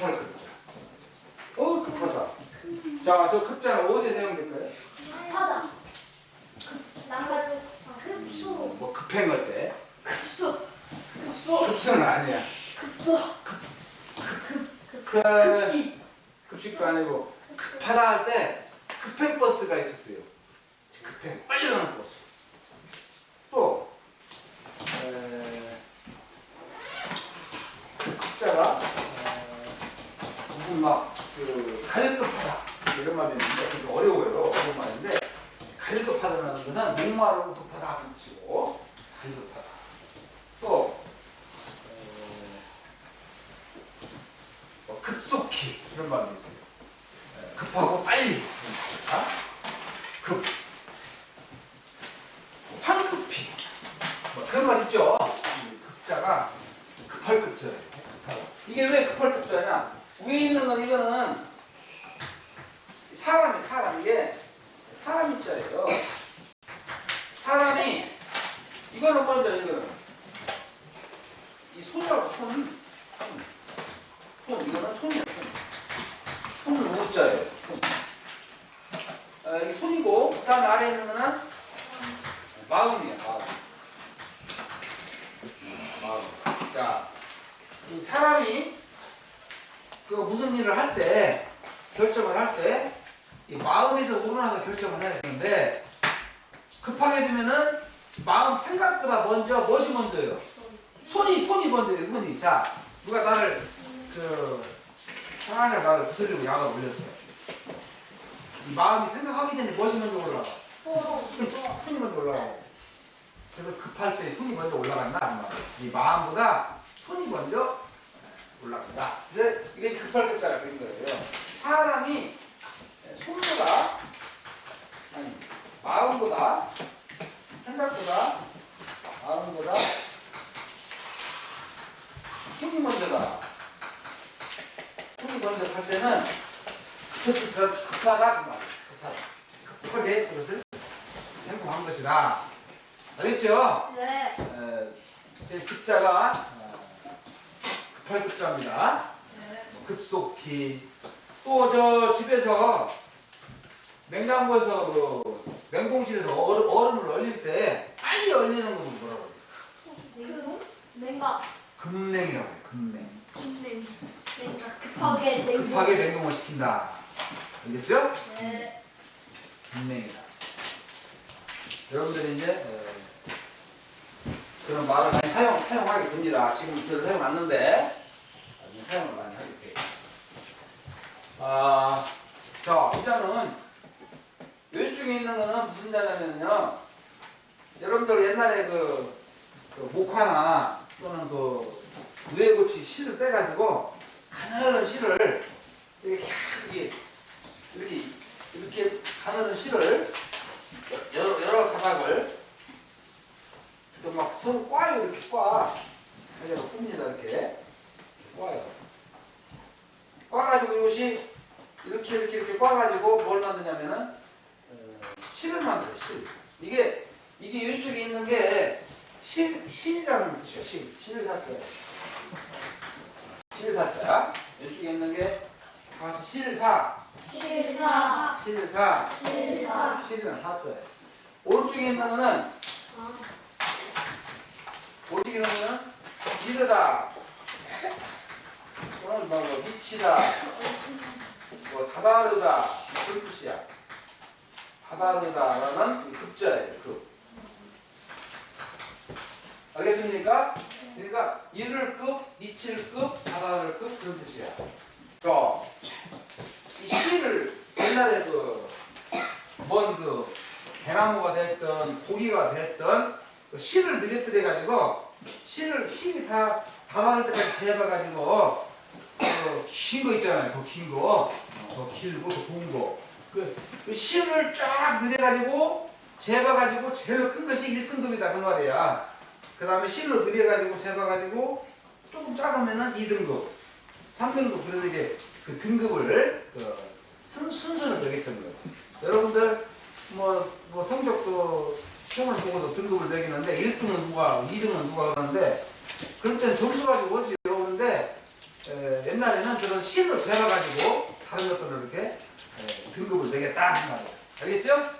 급하다 급자. 어 급하다. 자 저 급자는 어디에 사용될까요? 급하다. 급소. 뭐 급행할 때? 급소. 급소. 급소는 아니야. 급소. 급. 급. 급식. 급식도 아니고 급하다 할 때 급행 버스가 있었어요. 급행 빨리 가는 거. 이런 말이 있는데 그게 어려워요. 어려운 말인데 갈급하다는 것은 목마르고 급하다 하는 뜻이고 갈급하다. 또 에, 뭐 급속히 이런 말도 있어요. 에, 급하고 빨리 아? 급 황급히 뭐 그런 말 있죠. 이 급자가 급할 급자예요. 급하다. 이게 왜 급할 급자냐? 위에 있는 건 이거는 사람이 사람 이게 사람 자예요. 사람이 이거는 먼저 이거는 이 손이라고 손. 손. 손 이거는 손이야 손. 손은 우자예요. 손. 아, 이 손이고 그다음에 아래 있는 거는 마음이야 마음. 마음. 자, 이 사람이 그 무슨 일을 할 때 결정을 할때이 마음에서 우러나서 결정을 해야 되는데 급하게 되면은 마음 생각보다 먼저 무엇이 먼저예요? 손이 손이 먼저예요 손이 자 누가 나를 그 하나님 나를 부스리고 약을 올렸어요 이 마음이 생각하기 전에 무엇이 먼저 올라가? 손이, 손이 먼저 올라가고 그래서 급할 때 손이 먼저 올라간다. 이 마음보다 손이 먼저 올라간다 그래서 이게 급할 급자가 된 거예요 사람이 손보다 아니 마음보다 생각보다 마음보다 손이 먼저다. 손이 먼저 할 때는 더 급하다 그. 급하다. 급하게 그것을 행동한 것이다. 알겠죠? 네. 에, 제 급자가 어, 급할 급자입니다. 뭐 급속히 또 저 집에서 냉장고에서 그 냉동실에서 얼음, 얼음을 얼릴 때 빨리 얼리는 것은 뭐라고 해요? 그 냉각. 급냉이라고 해요. 급냉. 냉. 냉각. 급하게 냉각. 급하게 냉동을 시킨다. 알겠죠? 네. 급냉이다. 여러분들이 이제 에, 그런 말을 많이 사용, 사용하게 됩니다. 지금 별로 사용 안 하는데 나중에 사용을 많이 하게 돼요. 아, 자, 이 자는 왼쪽에 있는 거는 무슨 자냐면요. 여러분들 옛날에 그, 그 목화나 또는 그 우에고치 실을 빼가지고 가늘은 실을 이렇게 이렇게 이렇게 이렇게 가늘은 실을 여러 여러 가닥을 막 서로 꽈요 이렇게 꽈. 그래서 꿉니다 이렇게 꽈요. 꽈가지고 이것이 이렇게 이렇게 이렇게 꽈가지고 뭘 만드냐면은 어, 실을 만들어 실. 이게 이게 왼쪽에 있는 게 실, 실이라는 뜻이야 실. 실을 사자. 실을 사자. 왼쪽에 있는 게 다 같이 사. 실사. 실을 사. 실사. 실은 사자예요. 오른쪽에 있는 거는 오른쪽에 있는 거는 이르다. 또는 뭐, 뭐 미치다. 뭐 다다르다. 그런 뜻이야. 다다르다라는 이 급자예요. 급. 알겠습니까? 그러니까 이를 급, 미칠 급, 다다를 급 그런 뜻이야. 자, 이 실을 옛날에 그먼그 대나무가 됐던 고기가 됐던 그 실을 늘려뜨려 가지고 실을 실이 다 다다를 때까지 재봐 가지고 그 긴 거 있잖아요. 더 긴 거, 더 길고 더 좋은 거. 그, 그 실을 쫙 늘려 가지고 재봐 가지고 제일 큰 것이 1등급이다 그 말이야. 그 다음에 실로 늘려가지고 재봐가지고 조금 작으면은 2등급, 3등급 그래서 이게 그 등급을 그 순, 순서를 매겼던 거예요. 여러분들 뭐, 뭐 성적도 시험을 보고도 등급을 매기는데 1등은 누가, 2등은 누가 하는데 그럴 때는 점수 가지고 오지 오는데 에, 옛날에는 그런 실로 재봐가지고 다른 것들을 이렇게 에, 등급을 매겠다 그 말이야. 알겠죠?